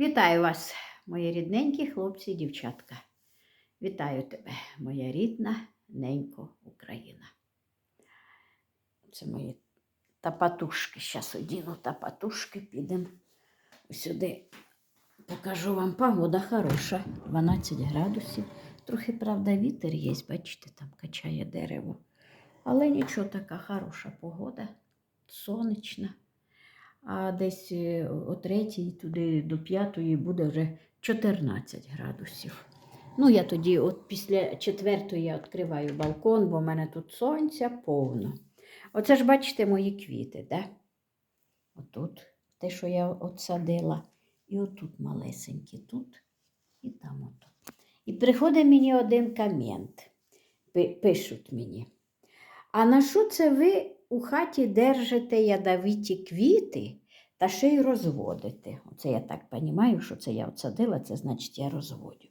Вітаю вас, мої рідненькі хлопці і дівчатка. Вітаю тебе, моя рідна ненько Україна. Це мої тапатушки. Зараз одіну тапатушки, підемо сюди. Покажу вам погода хороша, 12 градусів. Трохи, правда, вітер є, бачите, там качає дерево. Але нічого, така хороша погода, сонячна. А десь е, о третій, туди до п'ятої буде вже 14 градусів. Ну, я тоді, от після четвертої, я відкриваю балкон, бо в мене тут сонця повно. Оце ж бачите мої квіти, да? Отут те, що я отсадила. І отут малесенькі, тут і там отут. І приходить мені один комент. Пишуть мені. А на що це ви у хаті держите ядовиті квіти та ще й розводите? Оце я так розумію, що це я отсадила, це значить я розводю.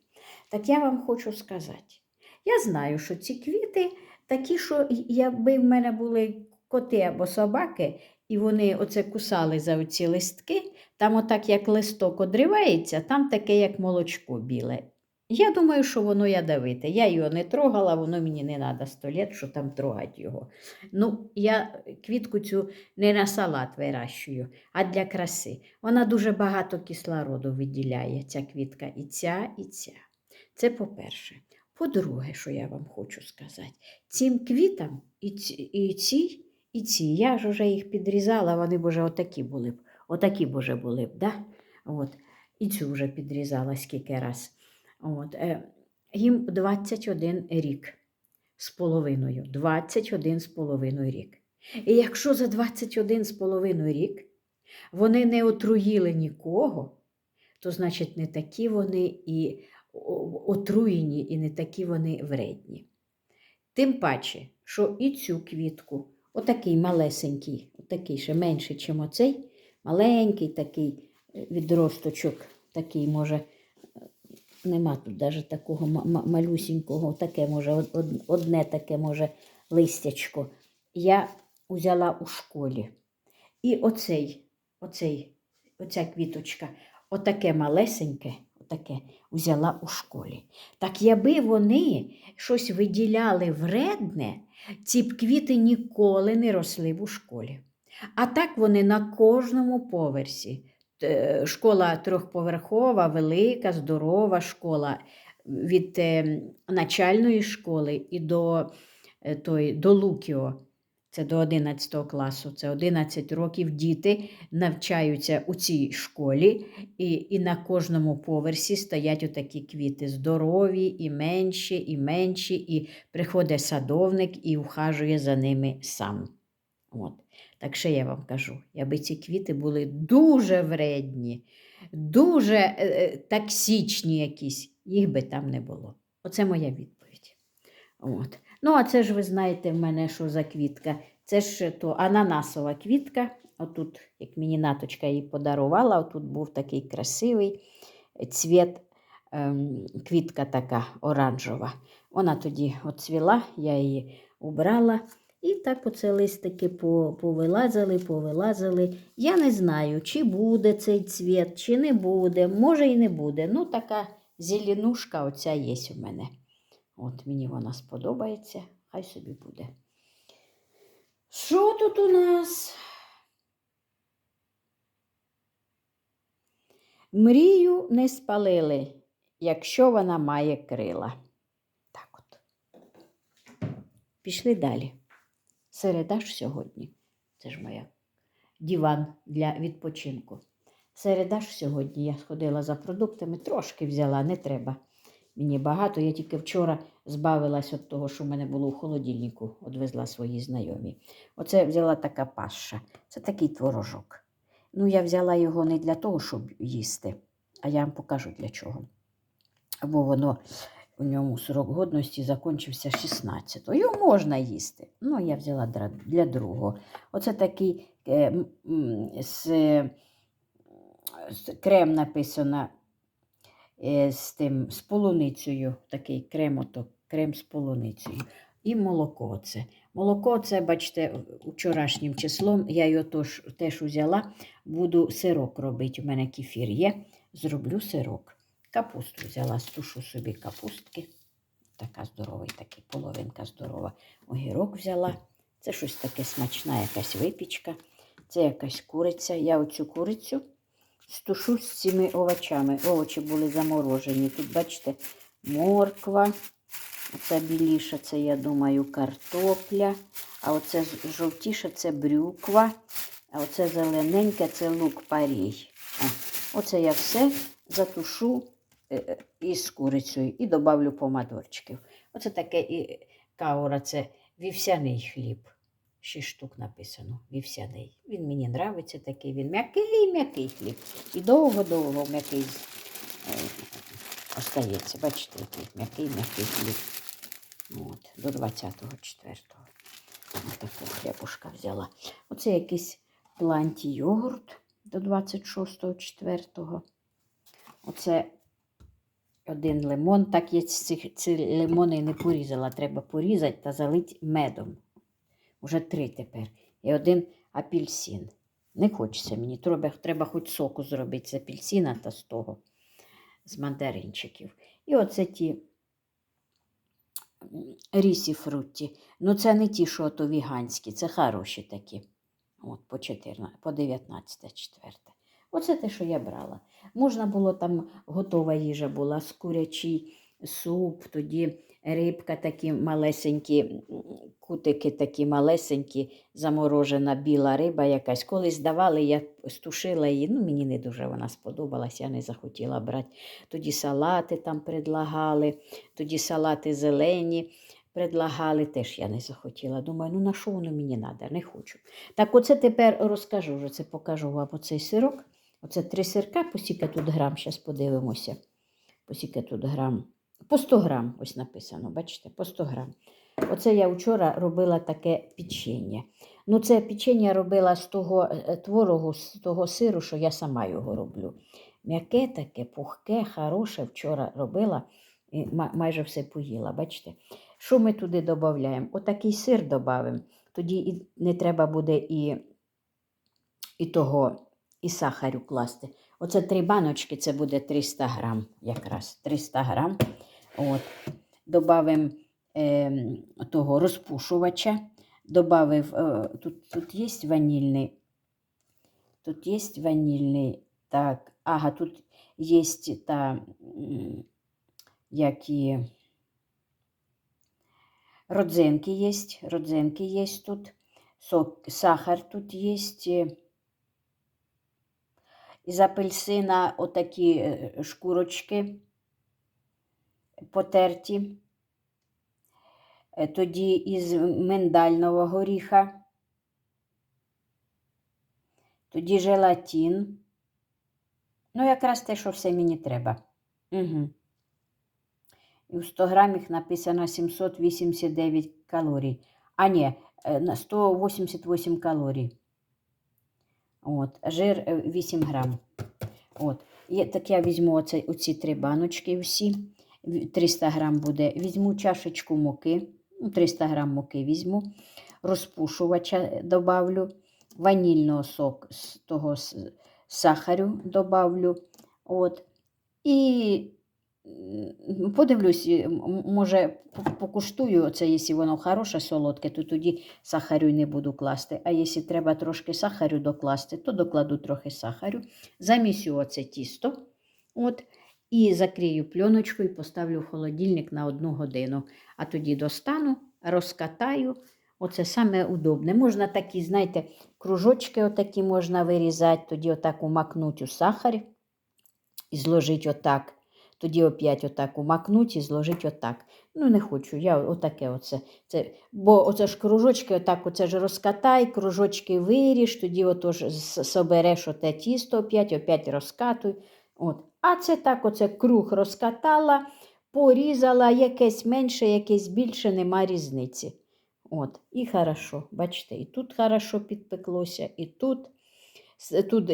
Так я вам хочу сказати. Я знаю, що ці квіти такі, що якби в мене були коти або собаки, і вони оце кусали за оці листки, там отак як листок одривається, там таке, як молочко біле. Я думаю, що воно ядовите. Я його не трогала, воно мені не треба сто літ, що там трогати його. Ну, я квітку цю не на салат вирощую, а для краси. Вона дуже багато кислороду виділяє, ця квітка, і ця, і ця. Це по-перше. По-друге, що я вам хочу сказати, цим квітам і ці, і ці, і ці, я ж вже їх підрізала, вони вже отакі були б. Отакі вже були б, да? От. І цю вже підрізала скільки раз. От. Е, їм 21 рік з половиною. 21 з половиною рік. І якщо за 21 з половиною рік вони не отруїли нікого, то значить не такі вони і отруєні, і не такі вони вредні. Тим паче, що і цю квітку, отакий малесенький, отакий ще менший, ніж оцей, маленький такий відросточок, такий може. Нема тут навіть такого ма- ма- малюсінького, таке може, од- од- одне таке може листячко. Я взяла у школі. І оцей, оцей, оця квіточка, отаке малесеньке, отаке взяла у школі. Так якби вони щось виділяли вредне, ці б квіти ніколи не росли б у школі. А так вони на кожному поверсі. Е, Школа трьохповерхова, велика, здорова школа від е, начальної школи і до, е, той, до Лукіо. Це до 11 класу, це 11 років діти навчаються у цій школі, і, і на кожному поверсі стоять отакі квіти здорові, і менші, і менші, і приходить садовник і ухажує за ними сам. От. Так ще я вам кажу, якби ці квіти були дуже вредні, дуже е, е, токсичні якісь, їх би там не було. Оце моя відповідь. От. Ну, а це ж ви знаєте в мене, що за квітка. Це ж то ананасова квітка. Отут, як мені наточка її подарувала, отут був такий красивий цвіт, ем, квітка така оранжева. Вона тоді оцвіла, я її убрала. І так оце листики повилазили, повилазили. Я не знаю, чи буде цей цвіт, чи не буде. Може і не буде. Ну, така зеленушка оця є у мене. От мені вона сподобається, хай собі буде. Що тут у нас? Мрію не спалили, якщо вона має крила. Так от. Пішли далі. Середа ж сьогодні. Це ж моя диван для відпочинку. Середа ж сьогодні я сходила за продуктами, трошки взяла, не треба. Мені багато. Я тільки вчора збавилась від того, що в мене було у холодильнику, одвезла свої знайомі. Оце взяла така паща. Це такий творожок. Ну, я взяла його не для того, щоб їсти, а я вам покажу для чого. Бо воно у ньому срок годності закінчився 16-го. Його можна їсти. Ну, я взяла для другого. Оце такий е, з, з крем написано е, з тим з полуницею. Такий крем, ото, крем з полуницею. І молоко це. Молоко це, бачите, вчорашнім числом я його тож, теж взяла, буду сирок робити. У мене кефір є. зроблю сирок. Капусту взяла, стушу собі капустки. Така здорова, такий половинка здорова. Огірок взяла. Це щось таке смачна, якась випічка. Це якась куриця. Я оцю курицю стушу з цими овочами. Овочі були заморожені. Тут, бачите, морква. Оце біліша, це, я думаю, картопля. А оце жовтіше це брюква. А оце зелененьке це лук парій. Оце я все затушу із курицею і добавлю помадорчиків. Оце таке і каура, це вівсяний хліб. Шість штук написано. Вівсяний. Він мені нравиться такий. Він м'який, м'який хліб. І довго-довго м'який е, остається. Бачите, який м'який, м'який хліб. От, до 24-го. Ось таку хлібушка взяла. Оце якийсь планті йогурт до 26-го, 4-го. Оце один лимон. Так я ці, ці лимони не порізала. Треба порізати та залити медом. Уже три тепер. І один апельсин. Не хочеться мені. Треба, треба хоч соку зробити з апельсина та з того, з мандаринчиків. І оце ті рісі фрутті. Ну, це не ті, що то віганські, це хороші такі. От, по 14, по 19, 4. Оце те, що я брала. Можна було там готова їжа була, з курячий суп, тоді рибка такі малесенькі, кутики такі малесенькі, заморожена біла риба якась. Колись давали, я стушила її, ну мені не дуже вона сподобалась, я не захотіла брати. Тоді салати там предлагали, тоді салати зелені предлагали, теж я не захотіла. Думаю, ну на що воно мені треба, не хочу. Так оце тепер розкажу, вже це покажу вам оцей сирок. Оце три сирка, по скільки тут грам, зараз подивимося. По скільки тут грам. По 100 грам, ось написано, бачите, по 100 грам. Оце я вчора робила таке печення. Ну, це печення робила з того е, творогу, з того сиру, що я сама його роблю. М'яке таке, пухке, хороше вчора робила і майже все поїла, бачите. Що ми туди додаємо? Отакий сир додаємо. Тоді не треба буде і, і того, і сахарю класти. Оце три баночки, це буде 300 грам якраз. 300 грам. От. Добавимо е, того розпушувача. Добавив, е, тут, тут є ванільний. Тут є ванільний. Так, ага, тут є та, як і родзинки є, родзинки є тут. Сок, сахар тут є. Із апельсина отакі е, шкурочки потерті. Е, Тоді із миндального горіха. Тоді желатин. Ну, якраз те, що все мені треба. Угу. І в 100 грамах написано 789 калорій. А ні, е, на 188 калорій. От, жир е, 8 грам. От. І так я візьму оце, оці три баночки всі. 300 грам буде. Візьму чашечку муки. ну, 300 грам муки візьму. Розпушувача добавлю. Ванільного сок з того сахарю добавлю. От. І подивлюсь, може, покуштую оце, якщо воно хороше, солодке, то тоді сахарю не буду класти. А якщо треба трошки сахарю докласти, то докладу трохи сахарю. Замісю оце тісто. От, і закрию пленочкою і поставлю в холодильник на одну годину. А тоді достану, розкатаю. Оце саме удобне. Можна такі, знаєте, кружочки отакі можна вирізати, тоді отак умакнуть у сахар і зложити отак. Тоді опять отак умакнуть і зложити отак. Ну, не хочу, я отаке оце. Це, бо оце ж кружочки, отак оце ж розкатай, кружочки виріж, тоді отож собереш оте тісто опять, опять розкатуй. От. А це так, оце круг розкатала, порізала, якесь менше, якесь більше, нема різниці. От. І хорошо, бачите, і тут хорошо підпеклося, і тут. Тут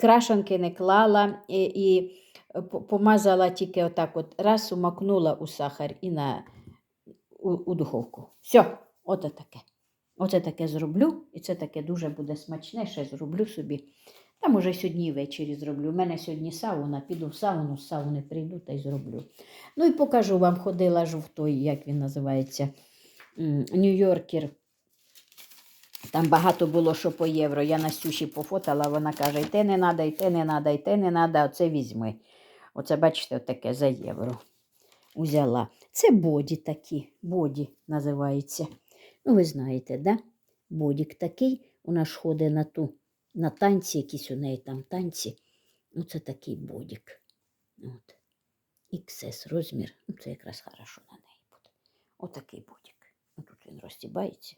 крашанки не клала, і, і помазала тільки отак от раз, умакнула у сахар і на, у, у духовку. Все, оце таке. Оце таке зроблю, і це таке дуже буде смачне. Ще зроблю собі Та може сьогодні ввечері зроблю. У мене сьогодні сауна, піду в сауну, з сауни прийду та й зроблю. Ну і покажу вам, ходила ж як він називається, Нью-Йоркер. Там багато було, що по євро. Я Настюші пофотала, вона каже, те не треба, те не треба, те не треба, оце візьми. Оце, бачите, таке за євро. Узяла. Це боді такі, боді називається. Ну, ви знаєте, да? Бодік такий, вона ж ходить на ту, на танці, якісь у неї там танці. Оце такий бодік. От. XS розмір. Ну, це якраз хорошо на неї буде. Отакий бодік. Ну, тут він розтібається.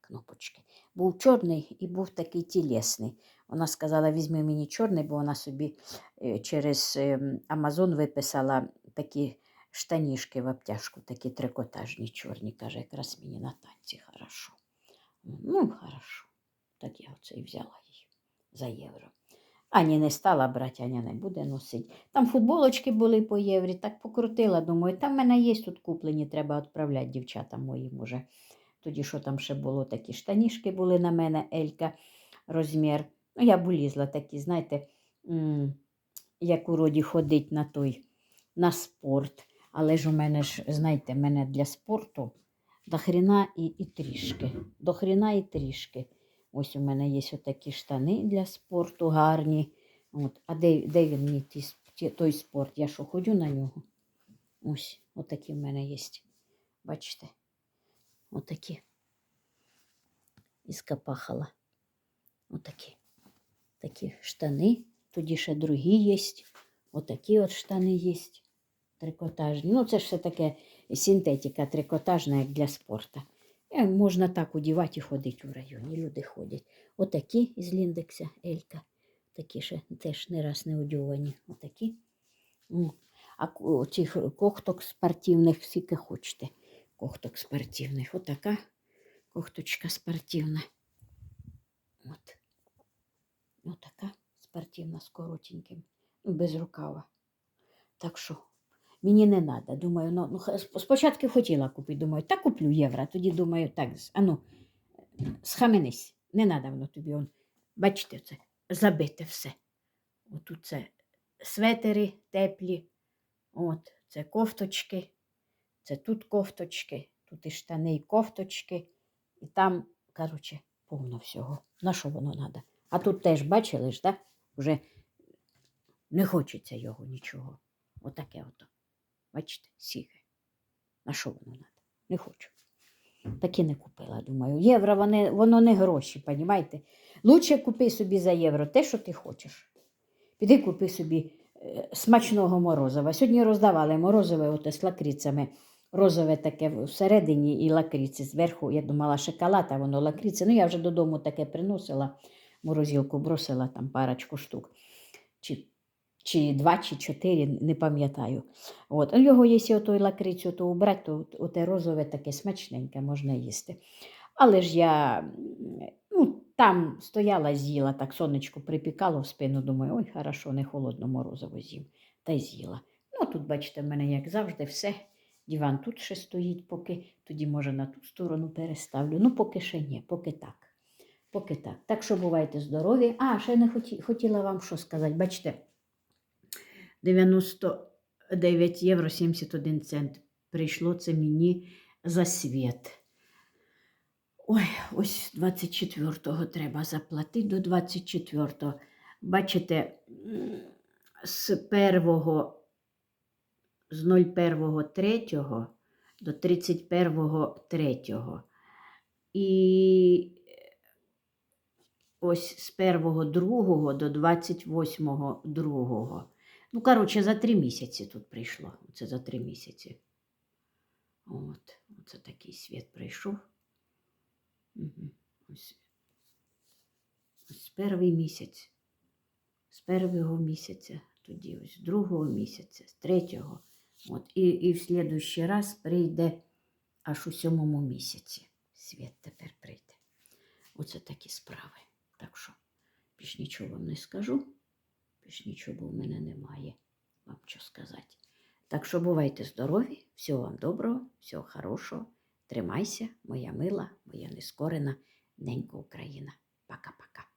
Кнопочки. Був чорний і був такий тілесний. Вона сказала, візьми мені чорний, бо вона собі е, через ем, Амазон виписала такі штанішки в обтяжку, такі трикотажні чорні. Каже, якраз мені на танці хорошо. Ну, хорошо. Так я оце і взяла її за євро. Ані не стала брати, Аня не буде носити. Там футболочки були по єврі, так покрутила, думаю, там в мене є тут куплені, треба відправляти дівчатам моїм уже. Тоді що там ще було, такі штанішки були на мене, Елька, розмір. Ну, я б улізла такі, знаєте, як уроді ходить на той, на спорт. Але ж у мене ж, знаєте, мене для спорту до хріна і, і трішки. До хріна і трішки. Ось у мене є отакі штани для спорту гарні. От. А де, де він мені той спорт? Я що ходю на нього? Ось, отакі в мене є. Бачите? Отакі. Із капахала. Отакі. Такі штани. Тоді ще другі є. Отакі от штани є. Трикотажні. Ну, це ж все таке синтетика трикотажна, як для спорту. Е, Можна так одівати і ходити у районі. Люди ходять. Отакі з ліндекса Елька. Такі ще теж не раз не одягані. Отакі. А цих кохток спортивних скільки хочете. Кохток спортивних. Отака кохточка спортивна. От. Отака спортивна з коротеньким. Ну, без рукава. Так що мені не треба. Думаю, ну, ну спочатку хотіла купити, думаю, так куплю євро. Тоді думаю, так, ану, схаменись, не треба воно тобі. Он. Бачите, це забите все. Отут це светери теплі, от, це кофточки, це тут кофточки, тут і штани, і кофточки, і там, коротше, повно всього. На що воно треба? А тут теж бачили ж, так? Уже не хочеться його нічого. Отаке ото. Бачите, сіге. На що воно треба? Не хочу. Таки не купила, думаю. Євро вони, воно не гроші, понімаєте? Лучше купи собі за євро те, що ти хочеш. Піди купи собі е, смачного морозива. Сьогодні роздавали морозиве оте з лакрицями. Розове таке всередині і лакриці. Зверху, я думала, шоколад, а воно лакриці. Ну, я вже додому таке приносила, морозилку бросила там парочку штук. Чи, чи два, чи чотири, не пам'ятаю. От. Його, якщо отой лакрицю то убрати, то оте розове таке смачненьке можна їсти. Але ж я ну, там стояла, з'їла, так сонечко припікало в спину, думаю, ой, хорошо, не холодно морозиво з'їм. Та й з'їла. Ну, тут, бачите, в мене, як завжди, все. Диван тут ще стоїть, поки тоді, може, на ту сторону переставлю. Ну, поки ще ні, поки так. Поки так. Так що бувайте здорові. А, ще не хоті, хотіла вам що сказати. Бачите, 99 євро 71 цент. Прийшло це мені за світ. Ой, ось 24-го треба заплатити до 24-го. Бачите, з 1 з 01.03 до 31.03. І ось з 1.02 до 28.02. Ну, коротше, за три місяці тут прийшло. Це за три місяці. От, оце такий світ прийшов. Угу. Ось. Ось перший місяць, з першого місяця, тоді ось з другого місяця, з третього. От, і, і в слідущий раз прийде аж у сьомому місяці. Світ тепер прийде. Оце такі справи. Так що більш нічого вам не скажу, більш нічого в мене немає вам що сказати. Так що бувайте здорові, всього вам доброго, всього хорошого. Тримайся, моя мила, моя нескорена ненька Україна. Пока-пока.